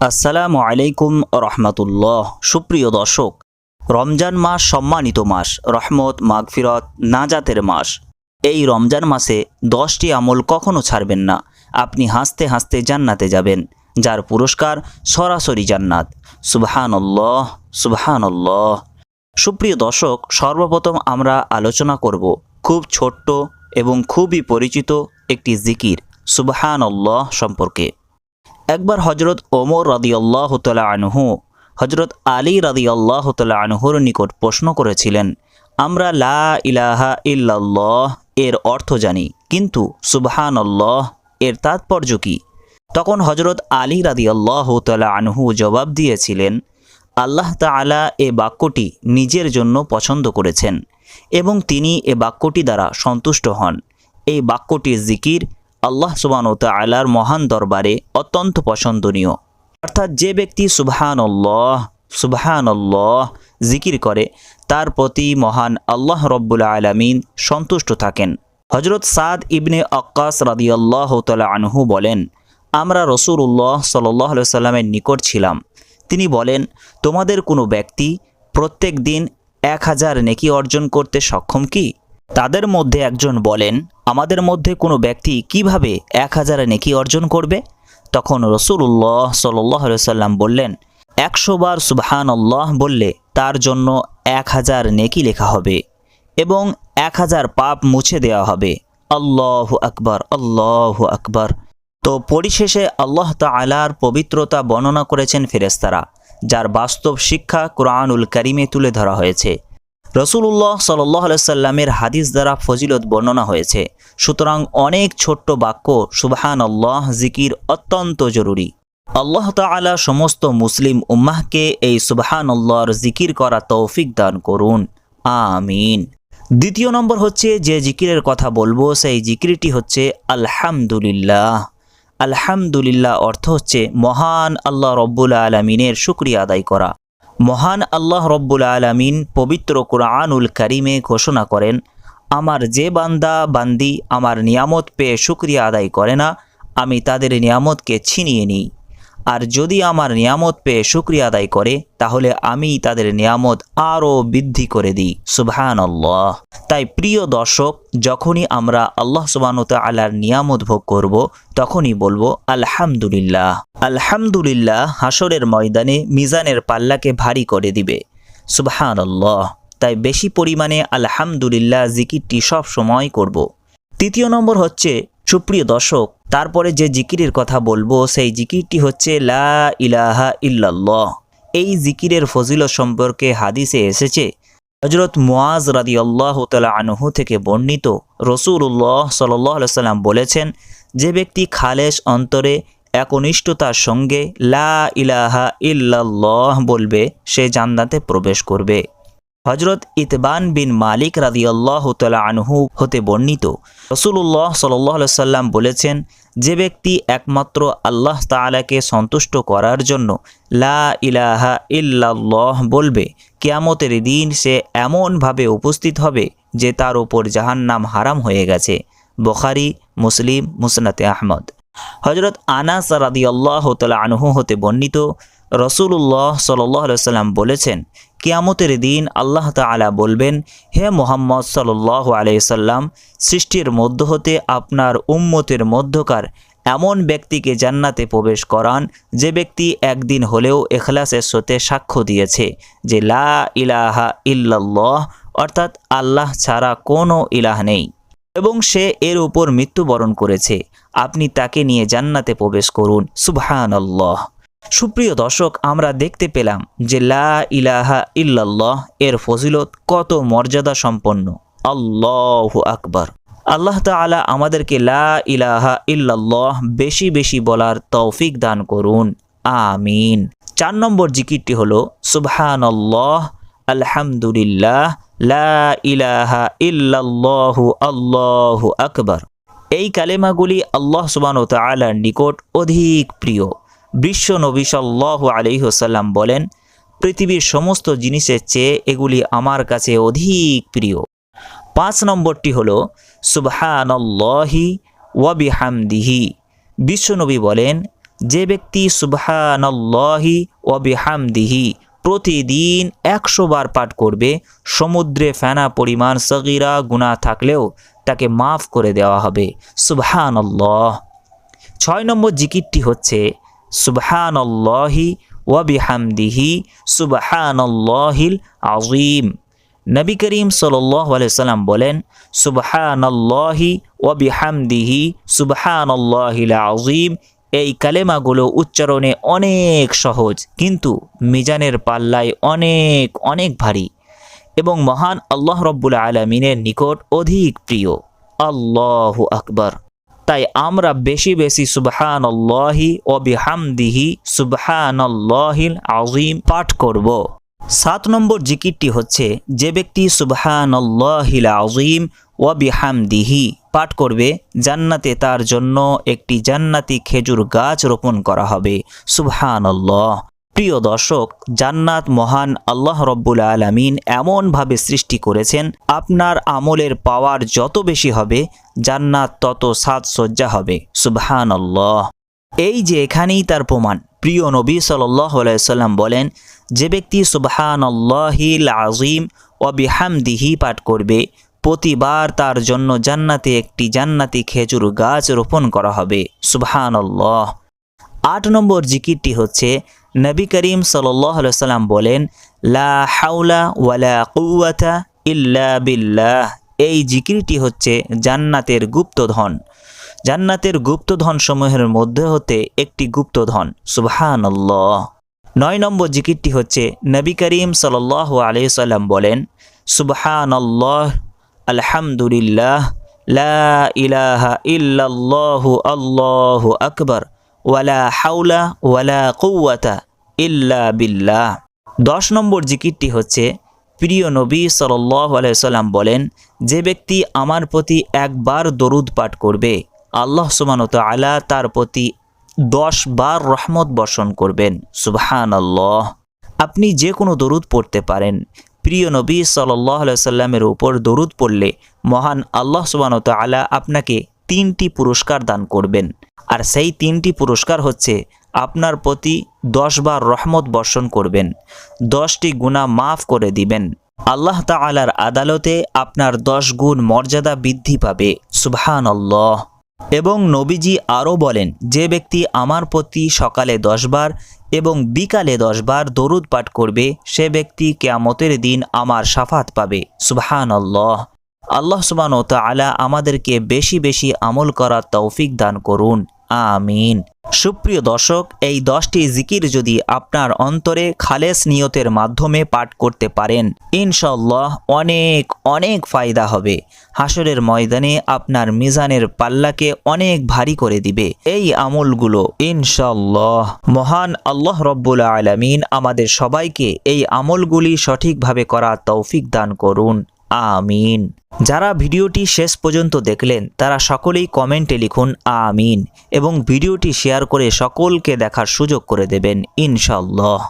আসসালামু আলাইকুম রহমতুল্লাহ। সুপ্রিয় দর্শক, রমজান মাস সম্মানিত মাস, রহমত, মাগফিরত, নাজাতের মাস। এই রমজান মাসে দশটি আমল কখনো ছাড়বেন না। আপনি হাসতে হাসতে জান্নাতে যাবেন, যার পুরস্কার সরাসরি জান্নাত। সুবহানল্লাহ সুবহানল্লাহ। সুপ্রিয় দর্শক, সর্বপ্রথম আমরা আলোচনা করব খুব ছোট্ট এবং খুবই পরিচিত একটি জিকির, সুবহানল্লাহ সম্পর্কে। একবার হজরত ওমর রাদিয়াল্লাহ তালা আনহু হজরত আলী রাদিয়াল্লাহ তালা আনহুর নিকট প্রশ্ন করেছিলেন, আমরা লা ইলাহা ইল্লাল্লাহ, এর অর্থ জানি, কিন্তু সুবহানাল্লাহ, এর তাৎপর্য কি? তখন হজরত আলী রাদিয়াল্লাহ তালা আনহু জবাব দিয়েছিলেন, আল্লাহ তাআলা এ বাক্যটি নিজের জন্য পছন্দ করেছেন এবং তিনি এ বাক্যটি দ্বারা সন্তুষ্ট হন। এই বাক্যটির জিকির আল্লাহ সুবান তালার মহান দরবারে অত্যন্ত পছন্দনীয়। অর্থাৎ যে ব্যক্তি সুবহানল্লাহ সুবহানল্লাহ জিকির করে, তার প্রতি মহান আল্লাহ রব্বুল আলমিন সন্তুষ্ট থাকেন। হজরত সাদ ইবনে আক্কাস রাদিয়াল্লাহ তালা আনহু বলেন, আমরা রসুল্লাহ সাল্লাহ সাল্লামের নিকট ছিলাম। তিনি বলেন, তোমাদের কোনো ব্যক্তি প্রত্যেক দিন এক হাজার নেকি অর্জন করতে সক্ষম কি? তাদের মধ্যে একজন বলেন, আমাদের মধ্যে কোনো ব্যক্তি কীভাবে এক হাজার নেকি অর্জন করবে? তখন রসুল্লাহ সাল্লাহ সাল্লাম বললেন, একশো বার সুবহান আল্লাহ বললে তার জন্য এক হাজার নেকি লেখা হবে এবং এক হাজার পাপ মুছে দেওয়া হবে। আল্লাহ আকবর আল্লাহ আকবর। তো পরিশেষে আল্লাহ তালার পবিত্রতা বর্ণনা করেছেন ফেরেস্তারা যার বাস্তব শিক্ষা কোরআনুল করিমে তুলে ধরা হয়েছে। রসুল্লাহ সাল্লাহ সাল্লামের হাদিস দ্বারা ফজিলত বর্ণনা হয়েছে। সুতরাং অনেক ছোট্ট বাক্য সুবাহান আল্লাহ জিকির অত্যন্ত জরুরি। আল্লাহ তালা সমস্ত মুসলিম উম্মাহকে এই সুবাহান আল্লাহর জিকির করা তৌফিক দান করুন। আমিন। দ্বিতীয় নম্বর হচ্ছে, যে জিকিরের কথা বলব, সেই জিকিরটি হচ্ছে আলহামদুলিল্লাহ। আলহামদুলিল্লাহ অর্থ হচ্ছে মহান আল্লাহ রব্বুল আলমিনের শুক্রিয়া আদায় করা। মহান আল্লাহ রব্বুল আলমিন পবিত্র কোরআনুল করিমে ঘোষণা করেন, আমার যে বান্দা, বান্দি আমার নিয়ামত পেয়ে শুক্রিয়া আদায় করে না, আমি তাদের নিয়ামতকে ছিনিয়ে নিই। আর যদি আমার নিয়ামত পেয়ে শুক্রিয়া আদায় করে, তাহলে আমি তাদের নিয়ামত আরও বৃদ্ধি করে দিই। সুবহান আল্লাহ তাই প্রিয় দর্শক, যখনই আমরা আল্লাহ সুবাহত আল্লাহর নিয়ামত ভোগ করব, তখনই বলব, আলহামদুলিল্লাহ। আলহামদুলিল্লাহ হাসরের ময়দানে মিজানের পাল্লাকে ভারী করে দিবে। সুবহান আল্লাহ তাই বেশি পরিমাণে আলহামদুলিল্লাহ জিকিরটি সব সময় করব। তৃতীয় নম্বর হচ্ছে সুপ্রিয় দর্শক, তারপরে যে জিকিরের কথা বলব, সেই জিকিরটি হচ্ছে লা ইলাহা ইল্লাল্লাহ। এই জিকিরের ফজিলত সম্পর্কে হাদিসে এসেছে হজরত মুয়াজ রাদি আল্লাহ তালা আনহু থেকে বর্ণিত। রসুল্লাহ সাল্লাহ সাল্লাম বলেছেন, যে ব্যক্তি খালেস অন্তরে একনিষ্ঠতার সঙ্গে লা ইলাহা ইল্লাল্লাহ বলবে, সে জান্নাতে প্রবেশ করবে। হজরত ইতবান বিন মালিক রাদিয়াল্লাহ তালা আনহু হতে বর্ণিত। রসুল্লাহ সাল্লাহ সাল্লাম বলেছেন, যে ব্যক্তি একমাত্র আল্লাহ তালাকে সন্তুষ্ট করার জন্য লা ইলাহা ইল্লাল্লাহ বলবে, কেয়ামতের দিন সে এমনভাবে উপস্থিত হবে যে তার ওপর জাহান্নাম হারাম হয়ে গেছে। বখারি, মুসলিম মুসনাতে আহমদ। হজরত আনাস রাদিয়াল্লাহ তালা আনহু হতে বর্ণিত রসুল্লাহ সাল্লাহ সাল্লাম বলেছেন কিয়ামতের দিন আল্লাহ তালা বলবেন, হে মোহাম্মদ সাল্লাহ আলাইসাল্লাম সৃষ্টির মধ্য হতে আপনার উম্মতের মধ্যকার এমন ব্যক্তিকে জান্নাতে প্রবেশ করান যে ব্যক্তি একদিন হলেও এখলাসের সাথে সাক্ষ্য দিয়েছে যে লা ইলাহা ইল্লাল্লাহ, অর্থাৎ আল্লাহ ছাড়া কোনো ইলাহ নেই। এবং সে এর উপর মৃত্যুবরণ করেছে। আপনি তাকে নিয়ে জান্নাতে প্রবেশ করুন। সুবহান আল্লাহ সুপ্রিয় দর্শক, আমরা দেখতে পেলাম যে লা ইলাহা ইল্লাল্লাহ এর ফজিলত কত মর্যাদা সম্পন্ন আল্লাহ আকবার। আল্লাহ তালা আমাদেরকে লা ইলাহা ইল্লাল্লাহ বেশি বেশি বলার তৌফিক দান করুন। আমিন। চার নম্বর জিকিরটি হলো, সুবহানাল্লাহ, আলহামদুলিল্লাহ, লা ইলাহা ইল্লাল্লাহু, আল্লাহু আকবার। এই কালেমাগুলি আল্লাহ সুবান তালার নিকট অধিক প্রিয়। বিশ্ব নবী সাল্লাহ আলহিহসাল্লাম বলেন, পৃথিবীর সমস্ত জিনিসের চেয়ে এগুলি আমার কাছে অধিক প্রিয়। পাঁচ নম্বরটি হল, সুবহানল্লাহি ওয়াবিহামদিহি বিশ্বনবী বলেন, যে ব্যক্তি সুবহানাল্লাহি ও বিহামদিহি প্রতিদিন একশো বার পাঠ করবে, সমুদ্রে ফেনা পরিমাণ সগিরা গুণা থাকলেও তাকে মাফ করে দেওয়া হবে। সুবহানাল্লাহ। ছয় নম্বর জিকিরটি হচ্ছে সুবহানাল্লাহি ওয়া বিহামদিহি সুবহানাল্লাহিল আজিম নবী করিম সাল্লাম বলেন, সুবহানাল্লাহি ওয়া বিহামদিহি সুবহানাল্লাহিল আজিম এই কালেমাগুলো উচ্চারণে অনেক সহজ, কিন্তু মিজানের পাল্লায় অনেক অনেক ভারী এবং মহান আল্লাহ রব্বুল আলমিনের নিকট অধিক প্রিয়। আল্লাহু আকবার। তাই আমরা বেশি বেশি সুবহান আল্লাহি ও বিহামদিহি সুবহান আল্লাহিল আজিম পাঠ করব। সাত নম্বর জিকিরটি হচ্ছে, যে ব্যক্তি সুবহান আল্লাহিল আজিম ও বিহামদিহি পাঠ করবে, জান্নাতে তার জন্য একটি জান্নাতি খেজুর গাছ রোপণ করা হবে। সুবহান আল্লাহ প্রিয় দর্শক, জান্নাত মহান আল্লাহ রব্বুল আলমিন এমনভাবে সৃষ্টি করেছেন, আপনার আমলের পাওয়ার যত বেশি হবে, জান্নাত তত সাজসজ্জা হবে। সুবহান আল্লাহ এই যে এখানেই তার প্রমাণ। প্রিয় নবী সাল্লাহ সাল্লাম বলেন, যে ব্যক্তি সুবহান আল্লাহিল আজিম ও বিহামদিহি পাঠ করবে, প্রতিবার তার জন্য জান্নাতে একটি জান্নাতি খেজুর গাছ রোপণ করা হবে। সুবহান আল্লাহ আট নম্বর জিকিরটি হচ্ছে নবী করিম সাল্লাম বলেন, লা হাউলা ওয়ালা কুয়াতা ইল্লা বিল্লাহ। এই জিকিরটি হচ্ছে জান্নাতের গুপ্তধন। জান্নাতের গুপ্তধন সমূহের মধ্যে হতে একটি গুপ্তধন সুবহান আল্লাহ নয় নম্বর জিকিরটি হচ্ছে, নবী করিম সাল্লাহ আলহিসাল্লাম বলেন সুবহান আল্লাহ আলহামদুলিল্লাহ, লা ইলাহা ইল্লাল্লাহু আল্লাহু আকবার। ওয়ালা হাউলা ওয়ালা কৌয়াতা ইল্লা বিল্লাহ। দশ নম্বর জিকিরটি হচ্ছে, প্রিয় নবী আলাইসাল্লাম বলেন, যে ব্যক্তি আমার প্রতি একবার দরুদ পাঠ করবে, আল্লাহ সুমানত আলা তার প্রতি দশ বার রহমত বর্ষণ করবেন। সুবহান আল্লাহ আপনি যে কোনো দরুদ পড়তে পারেন। প্রিয় নবী সাল্লাহ উপর দরুদ পড়লে মহান আল্লাহ সুবানত আলা আপনাকে তিনটি পুরস্কার দান করবেন। আর সেই তিনটি পুরস্কার হচ্ছে আপনার প্রতি দশ বার রহমত বর্ষণ করবেন, দশটি গুণা মাফ করে দিবেন। আল্লাহ তালার আদালতে আপনার দশ গুণ মর্যাদা বৃদ্ধি পাবে সুবহান আল্লাহ এবং নবীজি আরও বলেন, যে ব্যক্তি আমার প্রতি সকালে দশবার এবং বিকালে দশবার দরুদ পাঠ করবে, সে ব্যক্তি কেয়ামতের দিন আমার সাফাত পাবে সুবহান আল্লাহ আল্লাহ সুবান ও তালা আমাদেরকে বেশি বেশি আমল করার তৌফিক দান করুন। আমিন। সুপ্রিয় দর্শক, এই দশটি জিকির যদি আপনার অন্তরে খালেস নিয়তের মাধ্যমে পাঠ করতে পারেন ইনশাল্লাহ অনেক অনেক ফায়দা হবে। হাসরের ময়দানে আপনার মিজানের পাল্লাকে অনেক ভারী করে দিবে। এই আমলগুলো ইনশাল্লাহ মহান আল্লাহ রব্বুল আলমিন আমাদের সবাইকে এই আমলগুলি সঠিকভাবে করার তৌফিক দান করুন। আমিন। যারা ভিডিওটি শেষ পর্যন্ত দেখলেন, তারা সকলেই কমেন্টে লিখুন আমিন এবং ভিডিওটি শেয়ার করে সকলকে দেখার সুযোগ করে দেবেন ইনশাল্লাহ